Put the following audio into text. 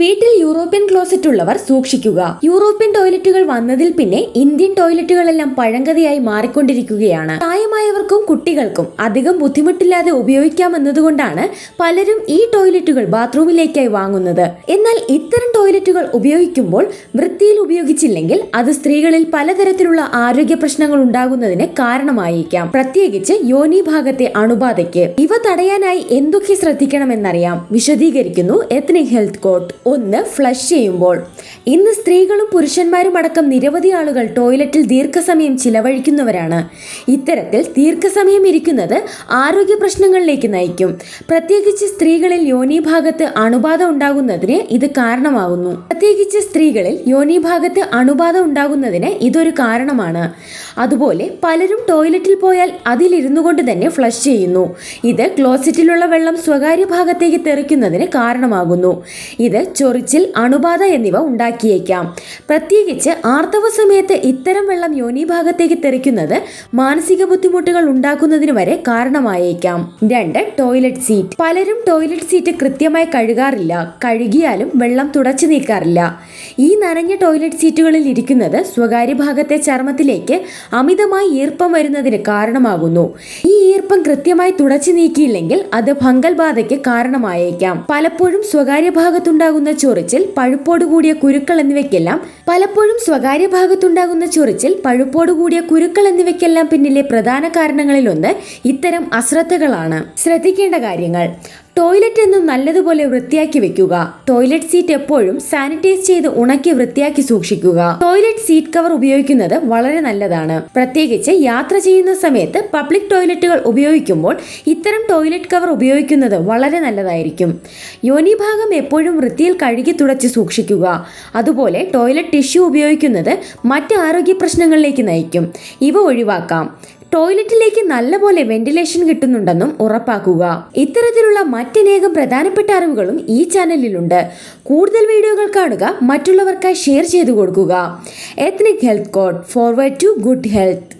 വീട്ടിൽ European closet ഉള്ളവർ സൂക്ഷിക്കുക. യൂറോപ്യൻ ടോയ്ലറ്റുകൾ വന്നതിൽ പിന്നെ ഇന്ത്യൻ ടോയ്ലറ്റുകളെല്ലാം പഴങ്കതയായി മാറിക്കൊണ്ടിരിക്കുകയാണ്. പ്രായമായവർക്കും കുട്ടികൾക്കും അധികം ബുദ്ധിമുട്ടില്ലാതെ ഉപയോഗിക്കാമെന്നതുകൊണ്ടാണ് പലരും ഈ ടോയ്ലറ്റുകൾ ബാത്റൂമിലേക്കായി വാങ്ങുന്നത്. എന്നാൽ ഇത്തരം ടോയ്ലറ്റുകൾ ഉപയോഗിക്കുമ്പോൾ വൃത്തിയിൽ ഉപയോഗിച്ചില്ലെങ്കിൽ അത് സ്ത്രീകളിൽ പലതരത്തിലുള്ള ആരോഗ്യ പ്രശ്നങ്ങൾ ഉണ്ടാകുന്നതിന് കാരണമായേക്കാം. പ്രത്യേകിച്ച് യോനി ഭാഗത്തെ അണുബാധയ്ക്ക്. ഇവ തടയാനായി എന്തൊക്കെ ശ്രദ്ധിക്കണമെന്നറിയാം. വിശദീകരിക്കുന്നു എത്നിക് ഹെൽത്ത് കോട്ട് ഒന്ന് ഫ്ലഷ് ചെയ്യുമ്പോൾ. ഇന്ന് സ്ത്രീകളും പുരുഷന്മാരും അടക്കം നിരവധി ആളുകൾ ടോയ്ലറ്റിൽ ദീർഘസമയം ചിലവഴിക്കുന്നവരാണ്. ഇത്തരത്തിൽ ദീർഘസമയം ഇരിക്കുന്നത് ആരോഗ്യ പ്രശ്നങ്ങളിലേക്ക് നയിക്കും. പ്രത്യേകിച്ച് സ്ത്രീകളിൽ യോനിഭാഗത്ത് അണുബാധ ഉണ്ടാകുന്നതിന് ഇത് കാരണമാകുന്നു പ്രത്യേകിച്ച് സ്ത്രീകളിൽ യോനിഭാഗത്ത് അണുബാധ ഉണ്ടാകുന്നതിന് ഇതൊരു കാരണമാണ്. അതുപോലെ പലരും ടോയ്ലറ്റിൽ പോയാൽ അതിലിരുന്നു കൊണ്ട് തന്നെ ഫ്ലഷ് ചെയ്യുന്നു. ഇത് ക്ലോസറ്റിലുള്ള വെള്ളം സ്വകാര്യ ഭാഗത്തേക്ക് തെറിക്കുന്നതിന് കാരണമാകുന്നു. ഇത് ചൊറിച്ചിൽ അണുബാധ എന്നിവ ഉണ്ടാക്കിയേക്കാം. പ്രത്യേകിച്ച് ആർത്തവ സമയത്ത് ഇത്തരം വെള്ളം യോനി ഭാഗത്തേക്ക് തെറിക്കുന്നത് മാനസിക ബുദ്ധിമുട്ടുകൾ ഉണ്ടാക്കുന്നതിന് വരെ കാരണമായേക്കാം. രണ്ട് ടോയ്ലറ്റ് സീറ്റ്. പലരും ടോയ്ലറ്റ് സീറ്റ് കൃത്യമായി കഴുകാറില്ല. കഴുകിയാലും വെള്ളം തുടച്ചു നീക്കാറില്ല. ഈ നനഞ്ഞ ടോയ്ലറ്റ് സീറ്റുകളിൽ ഇരിക്കുന്നത് സ്വകാര്യ ഭാഗത്തെ ചർമ്മത്തിലേക്ക് അമിതമായി ഈർപ്പം വരുന്നതിന് കാരണമാകുന്നു. ഈർപ്പം കൃത്യമായി തുടച്ചു നീക്കിയില്ലെങ്കിൽ അത് ഫംഗൽ ബാധയ്ക്ക് കാരണമായേക്കാം. പലപ്പോഴും സ്വകാര്യ ഭാഗത്തുണ്ടാകുന്ന ചൊറിച്ചിൽ പഴുപ്പോട് കൂടിയ കുരുക്കൾ എന്നിവയ്ക്കെല്ലാം പലപ്പോഴും സ്വകാര്യ ഭാഗത്തുണ്ടാകുന്ന ചൊറിച്ചിൽ പഴുപ്പോട് കൂടിയ കുരുക്കൾ എന്നിവയ്ക്കെല്ലാം പിന്നിലെ പ്രധാന കാരണങ്ങളിലൊന്ന് ഇത്തരം അശ്രദ്ധകളാണ്. ശ്രദ്ധിക്കേണ്ട കാര്യങ്ങൾ. ടോയ്ലറ്റ് എന്നും നല്ലതുപോലെ വൃത്തിയാക്കി വെക്കുക. ടോയ്ലറ്റ് സീറ്റ് എപ്പോഴും സാനിറ്റൈസ് ചെയ്ത് ഉണക്കി വൃത്തിയാക്കി സൂക്ഷിക്കുക. ടോയ്ലറ്റ് സീറ്റ് കവർ ഉപയോഗിക്കുന്നത് വളരെ നല്ലതാണ്. പ്രത്യേകിച്ച് യാത്ര ചെയ്യുന്ന സമയത്ത് പബ്ലിക് ടോയ്ലറ്റുകൾ ഉപയോഗിക്കുമ്പോൾ ഇത്തരം ടോയ്ലറ്റ് കവർ ഉപയോഗിക്കുന്നത് വളരെ നല്ലതായിരിക്കും. യോനി ഭാഗം എപ്പോഴും വൃത്തിയിൽ കഴുകി തുടച്ച് സൂക്ഷിക്കുക. അതുപോലെ ടോയ്ലറ്റ് ടിഷ്യൂ ഉപയോഗിക്കുന്നത് മറ്റ് ആരോഗ്യ പ്രശ്നങ്ങളിലേക്ക് നയിക്കും. ഇവ ഒഴിവാക്കാം. ടോയ്ലറ്റിലേക്ക് നല്ലപോലെ വെന്റിലേഷൻ കിട്ടുന്നുണ്ടെന്നും ഉറപ്പാക്കുക. ഇത്തരത്തിലുള്ള മറ്റനേകം പ്രധാനപ്പെട്ട അറിവുകളും ഈ ചാനലിലുണ്ട്. കൂടുതൽ വീഡിയോകൾ കാണുക മറ്റുള്ളവർക്കായി ഷെയർ ചെയ്തു കൊടുക്കുക. Ethnic health code forward to good health.